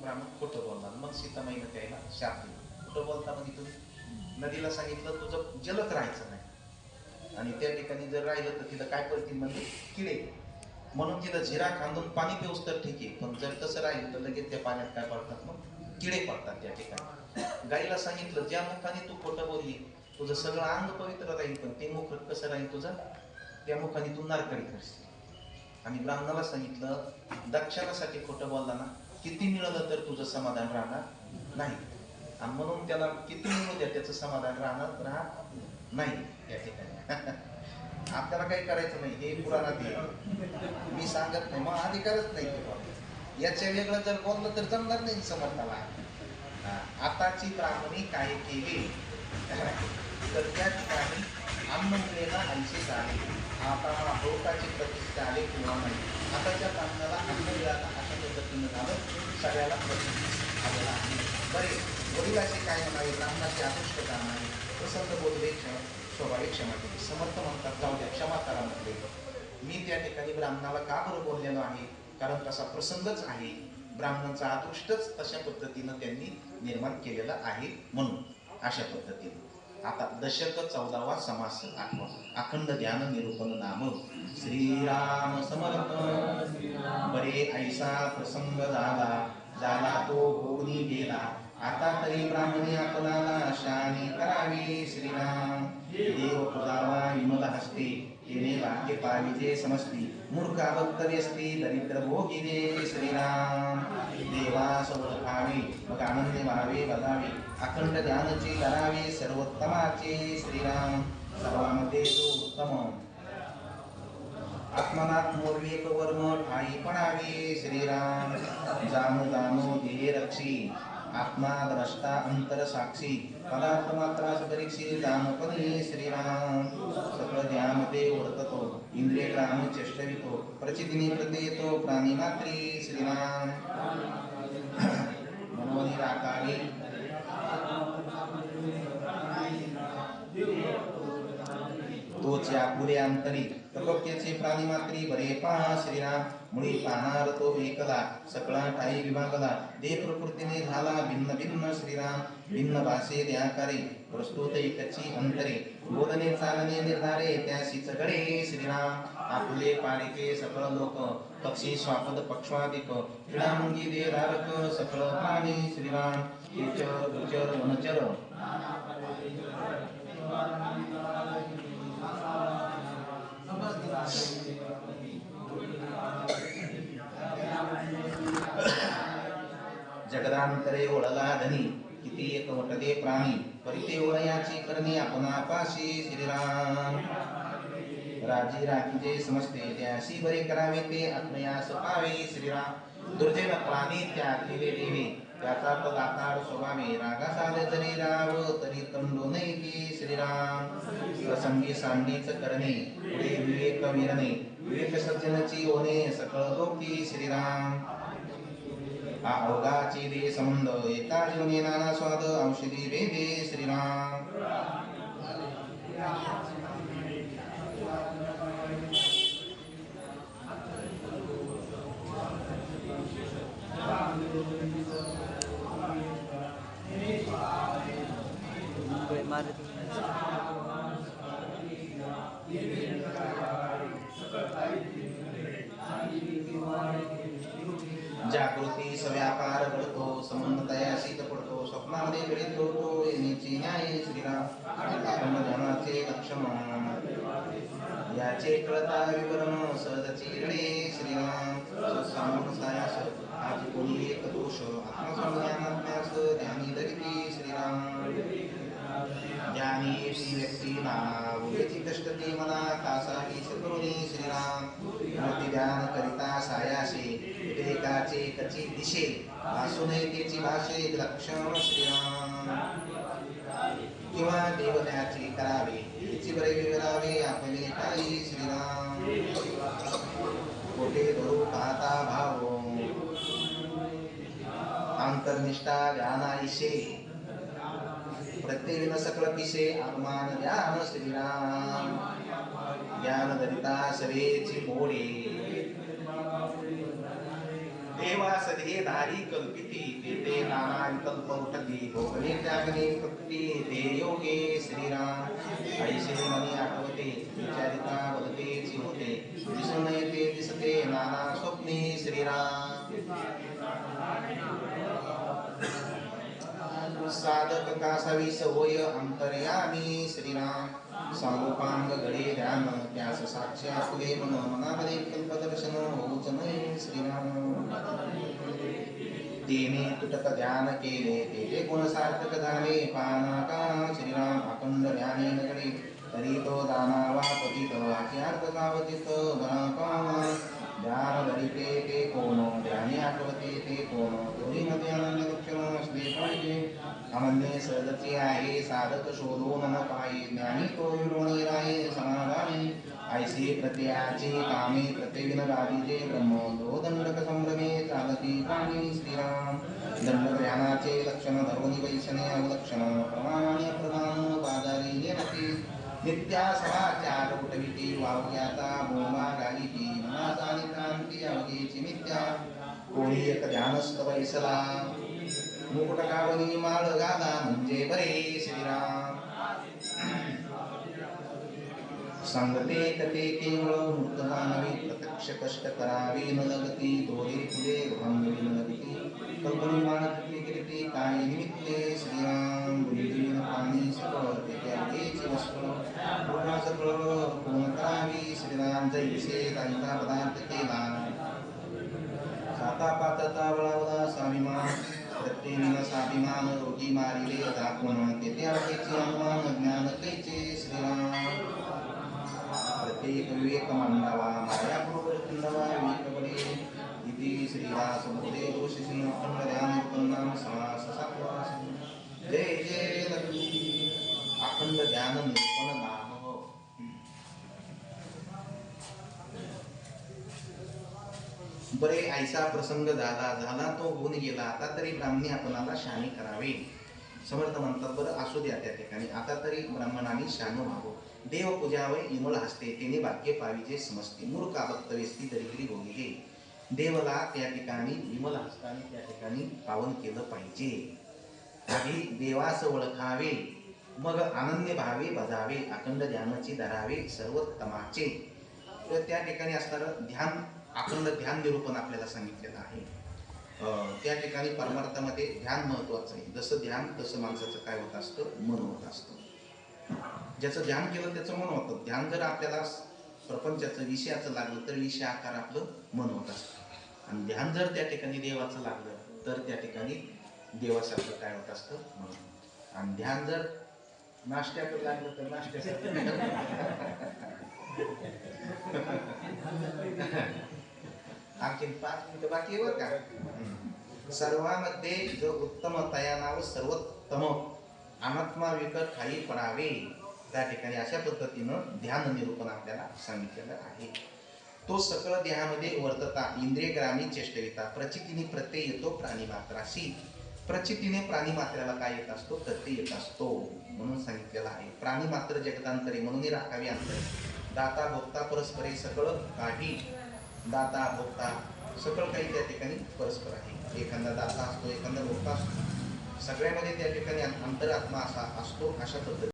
ब्राह्मण खोटं बोलणार. मग सीतामाईनं त्याला शाप दिला. खोटं बोलता म्हणजे तुम्ही? नदीला सांगितलं तुझं जलत राहायचं नाही. आणि त्या ठिकाणी जर राहिलं तर तिथं काय पडतील म्हणजे किडे. म्हणून तिथं झिरा खांदून पाणी पिऊस तर ठीक आहे. पण जर तसं राहिलं तर लगेच त्या पाण्यात काय पडतात मग? किडे पडतात त्या ठिकाणी. गाईला सांगितलं ज्या मुखाने तू खोटं बोलली तुझं सगळं अंग पवित्र राहील पण ते मुख कसं राहील तुझं? त्या मुखाने तू नारकडी करशील आणि ब्राह्मणाला सांगितलं दक्षिणासाठी खोटं बोलला ना किती मिळालं तर तुझं समाधान राहणार नाही? आणि म्हणून त्याला किती मिळू द्या त्याचं समाधान राहणार राहत नाही या ठिकाणी. आपल्याला काही करायचं नाही हे पुराणात आहे मी सांगत नाही मग अधिकारच नाही ते. याच्या वेगळं जर बोललं तर जमणार नाही समर्थाला. आताची ब्राह्मणी काय केली? तर त्या ठिकाणी अन्न मिळेना ऐंशी झाले आता बहुताची प्रतिष्ठा आले किंवा नाही? आताच्या ब्राह्मणाला अन्न मिळाला अशा पद्धतीनं झालं. सगळ्याला प्रतिष्ठा आलेला आहे. बरे. वडिलाचे काय म्हणावे ब्राह्मणाचे अदृष्ट काम आहे. प्रसन्न बोलले क्षण स्वाभाविक क्षमा केली. समर्थ म्हणतात जाऊ द्या क्षमा करा म्हटले. मी त्या ठिकाणी ब्राह्मणाला का बरं बोललेलो आहे? कारण तसा प्रसंगच आहे. ब्राह्मणांचा आदृष्टच तशा पद्धतीनं त्यांनी निर्माण केलेला आहे म्हणून अशा पद्धतीनं. आता दशक चौदावा समास आठवा. अखंड ध्यान निरूपण नाम. श्रीराम समर्थ. बरे ऐसा प्रसंग झाला. झाला तो होऊनी गेला. आता तरी ब्राह्मणी आपणाला शानी करावी. श्रीराम देव तुझावा विमल हस्ते. येणे वाक्य पाविजे समजती मूर्ख असते दरिद्र भोगिने. श्रीराम देवा सवलखावे मग आनंदे व्हावे बघावे. अखंड ज्ञानची करावे सर्वोत्तमाचे श्रीराम सर्वामध्ये जो उत्तम आत्मनाथ मोरवेक वर्म ठाई पणावी श्रीराम. जाणू जाणू ध्येय रक्षी. आत्मा द्रष्टा अंतर साक्षी. पदार्थ मात्रा परीक्षी जाणपणे श्रीराम. सकळ ध्यामध्ये वर्ततो. इंद्रिय ग्राम चेष्टवितो. प्रचितिनी प्रदेतो प्राणी मात्री श्रीराम. मनोनी राखावे तोच्या पुरे अंतरी. प्रकोप्याचे प्राणी मात्री बरे पहा श्रीराम. मुळी पाहणार तो एकला सकळा ठाई विभागला. दे प्रकृतीने झाला भिन्न भिन्न श्रीराम. भिन्न भाषे द्याकारे. प्रस्तुत एकची अंतरे. बोधने चालणे निर्धारे. त्याशी चगडे श्रीराम. आपले पारिके सकळ लोक. पक्षी स्वापद पक्षवादिक क्रीडामुंगी दे धारक सकळ प्राणी श्रीराम. केचर गुचर वनचर जगदांतरे ओळला धनी किती एक वटदे प्राणी परिते ओळयाची करणे आपण आपाशी श्रीराम. राजी राखीजे समजते त्याशी बरे करावे ते आत्मयास पावे श्रीराम. दुर्जन प्राणी त्या केले देवे. त्याचा तो दातार स्वामी रागा साधे जरी राव तरी तंडो नाही की श्रीराम. प्रसंगी सांडीच करणे पुढे विवेक विरणे विवेक सज्जनची होणे सकळ गोप्ती श्रीराम. हा अवघाची दे संबंध एका जीवने नाना स्वाद औषधी वेदे श्रीराम. न्याय श्रीराम. आपण लक्षण याचे कळता विवरण सहजची रडे श्रीराम. सांगून सायास आज कोणी एक दोष आत्मसंज्ञानात्म्यास ध्यानी धरिती श्रीराम. ज्ञानी श्री व्यक्ती नाव याची कष्टते मला कासाही शत्रुनी श्रीराम. मूर्ती ध्यान करिता सायासे विवेकाचे कची दिशे वासुने त्याची भाषे लक्षण श्रीराम. किंवा देवत्याचे करावे याची बरे विवरावे आपले काही श्रीराम. कोठे धरू पाहता भाव? अंतर्निष्ठा ध्यानाईशे प्रत्येक सकळ पिशे आत्मान ज्ञान श्रीराम. ज्ञान दरिता सवेची मोडे. देवास धारी कल्पिती ते ते नाना विकल्प उठती भोगणे त्यागणे कृती ते योगे श्रीराम ऐसे मनी आठवते विचारिता बदतेची होते दिसून येते दिसते नाना स्वप्ने श्रीराम साधक कासावी सवय अंतर्यामी श्रीराम सामोपांग घडे राम त्यास साक्ष असले मन मनामध्ये कल्पदर्शन होऊच नये श्रीराम तेने तुटक ध्यान केले ते गुण सार्थक झाले पानाका श्रीराम अखंड ध्याने नगडे तरी तो दानावा पतित वाच्यार्थ सावचित गणाका ध्यान धरिते ते कोण ध्याने आठवते ते कोण तोही मध्ये आनंद अनन्य सदती आहे साधक शोधून न पाये ज्ञानी तो विडोणी राहे समाधानी. ऐसे प्रत्ययाचे कामे प्रत्यविन गादीचे ब्रह्म तो दंडक संभ्रमे चालती प्राणी श्रीराम दंड ज्ञानाचे लक्षण धर्मनी वैशने अवलक्षण प्रमाणाने प्रमाण बाजारी नेमते नित्या समाचार उठविती वावग्याता बोमा गालिती मनाचा क्रांती अवघेची मिथ्या. कोणी एक ध्यानस्थ बैसला मुकुट कावली माळ गादा म्हणजे बरे श्रीराम. सांगते तते केवळ मृतमानवी प्रत्यक्ष कष्ट करावे न लगती दोरे फुले भांगवी न लगती. कल्पनी मानती कीर्ती काय निमित्ते श्रीराम? बुद्धीन पाणी सकळ त्याची वस्त्र पूर्ण सकळ पूर्ण करावी श्रीराम जैसे काहीचा पदार्थ केला. साता पातता वळावला स्वाभिमान. प्रत्येक स्वाभिमान रोगी मारिले दाखवण तेथे अर्थेचे अनुमान ज्ञान कैचे श्रीराम प्रत्येक विवेक मांडावा माया बरोबर खंडवा विवेक बळे इति श्रीवास बोधे दोष श्री अखंड ध्यान उत्पन्नाम समास सात्वास जय जय लक्ष्मी अखंड ध्यान निरूपण नाम बरे ऐसा प्रसंग झाला झाला तो होऊन गेला. आता तरी ब्राह्मणी आपणाला शानी करावे. समर्थ म्हणतात बरं असू द्या त्या ठिकाणी. आता तरी ब्राह्मणाने शान व्हावं देव पूजावय इमल हसते तेने वाक्य पाविजे समजते मूर्खा वक्तव्यस्ती दरिद्री भोगिले. देवला त्या ठिकाणी विमल हस्ताने त्या ठिकाणी पावन केलं पाहिजे. आधी देवास ओळखावे. मग आनंद भावे बजावे. अखंड ध्यानाची धरावे. सर्वोत्तमाचे. तर त्या ठिकाणी असणारं ध्यान अखंड ध्यान निरूपण आपल्याला सांगितलेलं आहे त्या ठिकाणी परमार्थामध्ये ध्यान महत्वाचं आहे जसं ध्यान तसं माणसाचं काय होत असतं मन होत असतं ज्याचं ध्यान केलं त्याचं मन होतं ध्यान जर आपल्याला प्रपंचाचं विषयाचं लागलं तर विषय आकार आपलं मन होत असतं आणि ध्यान जर त्या ठिकाणी देवाचं लागलं तर त्या ठिकाणी देवासारखं काय होत असतं मन होतं. आणि ध्यान जर नाश्त्याकडे लागलं तर नाश्त्यासारखं आणखीन पाच मिनिटं बाकी आहे बरं का? सर्वामध्ये जो उत्तम तयानाव सर्वोत्तम अनात्मा विकट खाली पडावे. त्या ठिकाणी अशा पद्धतीनं ध्यान निरूपण आपल्याला सांगितलेलं आहे. तो सकळ देहामध्ये वर्तता इंद्रिय ग्रामी चेष्टविता प्रचितीने प्रत्यय येतो प्राणी मात्राशी प्रचितीने प्राणिमात्र्याला काय येत असतो? प्रत्यय येत असतो म्हणून सांगितलेला आहे. प्राणी मात्र जगतांतरे म्हणून राखावी अंतरे. दाता भोगता परस्परे सकळ काही. दाता भोक्ता सकळ काही त्या ठिकाणी परस्पर आहे. एखादा दाता असतो एखादा भोक्ता असतो. सगळ्यामध्ये त्या ठिकाणी अंतरात्मा असा असतो अशा पद्धती